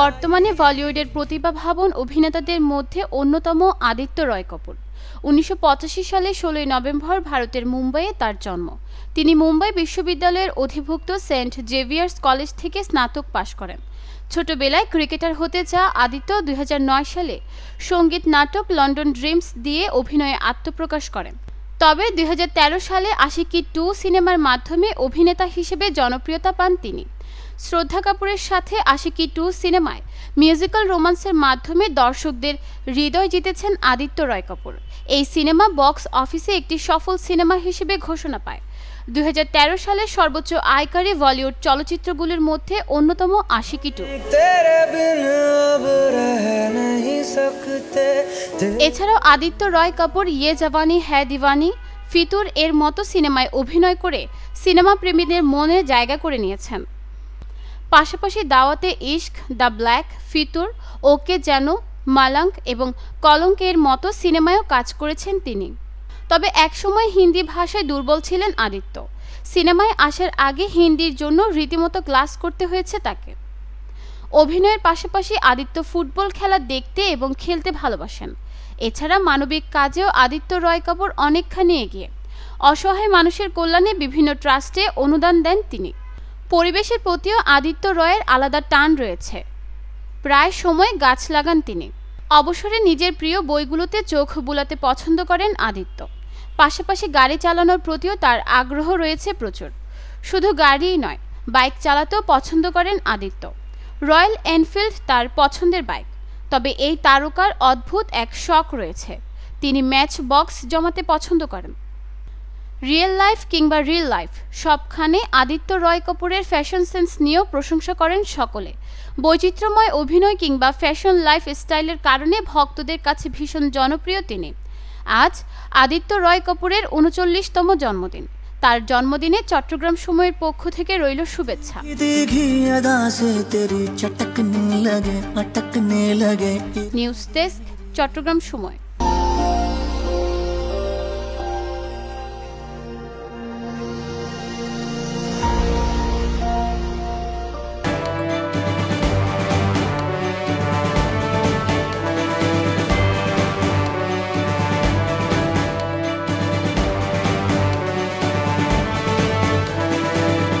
বর্তমানে বলিউডের প্রতিভা ভাবন অভিনেতাদের মধ্যে অন্যতম আদিত্য রয় কাপুর। উনিশশো সালে ষোলোই নভেম্বর ভারতের মুম্বাইয়ে তার জন্ম। তিনি মুম্বাই বিশ্ববিদ্যালয়ের অধিভুক্ত সেন্ট জেভিয়ার্স কলেজ থেকে স্নাতক পাশ করেন। ছোটবেলায় ক্রিকেটার হতে চা আদিত্য দুই হাজার নয় সালে সংগীত নাটক লন্ডন ড্রিমস দিয়ে অভিনয়ে আত্মপ্রকাশ করেন। তবে দুই হাজার তেরো সালে আশিকি টু সিনেমার মাধ্যমে অভিনেতা হিসেবে জনপ্রিয়তা পান তিনি। শ্রদ্ধা কাপুরের সাথে আশিকি টু সিনেমায় মিউজিক্যাল রোমান্সের মাধ্যমে দর্শকদের হৃদয় জিতেছেন আদিত্য রয় কাপুর। এই সিনেমা বক্স অফিসে একটি সফল সিনেমা হিসেবে ঘোষণা পায়। দুই সালের সর্বোচ্চ আয়কারী বলিউড চলচ্চিত্রগুলির মধ্যে অন্যতম আশিকি টু। এছাড়াও আদিত্য রয় কাপুর ইয়ে জওয়ানি, হ্যায় দিওয়ানি, ফিতুর এর মতো সিনেমায় অভিনয় করে সিনেমা প্রেমীদের মনে জায়গা করে নিয়েছেন। পাশাপাশি দাওয়াতে ইশক, দ্য ব্ল্যাক, ফিতুর, ওকে যেন, মালাঙ্ক এবং কলঙ্কের মতো সিনেমায়ও কাজ করেছেন তিনি। তবে একসময় হিন্দি ভাষায় দুর্বল ছিলেন আদিত্য। সিনেমায় আসার আগে হিন্দির জন্য রীতিমতো ক্লাস করতে হয়েছে তাকে। অভিনয়ের পাশাপাশি আদিত্য ফুটবল খেলা দেখতে এবং খেলতে ভালোবাসেন। এছাড়া মানবিক কাজেও আদিত্য রয় কাপুর অনেকখানি এগিয়ে। অসহায় মানুষের কল্যাণে বিভিন্ন ট্রাস্টে অনুদান দেন তিনি। পরিবেশের প্রতিও আদিত্য রয়ের আলাদা টান রয়েছে। প্রায় সময় গাছ লাগান তিনি। অবসরে নিজের প্রিয় বইগুলোতে চোখ বুলাতে পছন্দ করেন আদিত্য। পাশাপাশি গাড়ি চালানোর প্রতিও তার আগ্রহ রয়েছে প্রচুর। শুধু গাড়িই নয়, বাইক চালাতেও পছন্দ করেন আদিত্য। রয়্যাল এনফিল্ড তার পছন্দের বাইক। তবে এই তারকার অদ্ভুত এক শখ রয়েছে। তিনি ম্যাচ বক্স জমাতে পছন্দ করেন। রিয়েল লাইফ কিংবা রিল লাইফ, সবখানে আদিত্য রয় কাপুরের ফ্যাশন সেন্স নিয়েও প্রশংসা করেন সকলে। বৈচিত্র্যময় অভিনয় কিংবা ফ্যাশন লাইফ স্টাইলের কারণে ভক্তদের কাছে ভীষণ জনপ্রিয় তিনি। আজ আদিত্য রয় কাপুরের উনচল্লিশতম জন্মদিন। তার জন্মদিনে চট্টগ্রাম সময়ের পক্ষ থেকে রইল শুভেচ্ছা। নিউজ ডেস্ক চট্টগ্রাম সময়।